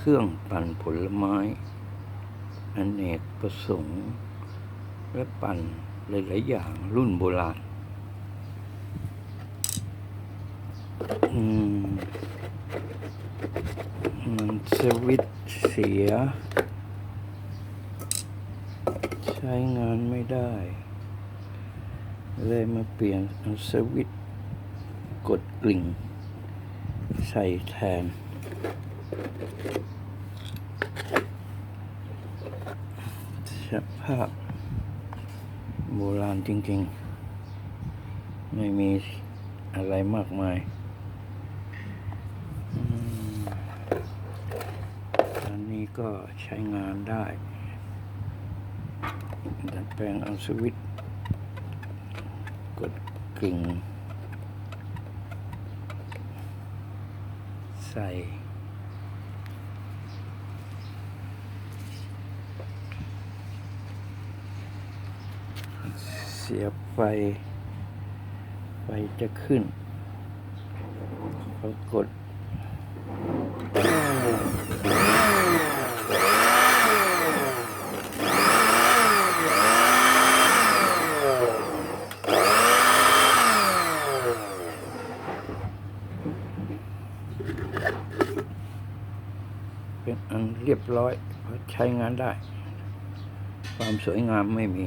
เครื่องปั่นผลไม้อเนกประสงค์ และปั่นหลายๆอย่างรุ่นโบราณอืมมันสวิตเสีย ใช้งานไม่ได้ เลยมาเปลี่ยนสวิตกดกลิ่ง ใส่แทน สภาพ โบราณจริง ๆ ไม่มีอะไรมากมายอันนี้ก็ใช้งานได้ ดัดแปลงเอาสวิตกดกิ่งใส่ เสียบไฟ ไฟจะขึ้นปรากฏเป็นอันเรียบร้อยใช้งานได้ ความสวยงามไม่มี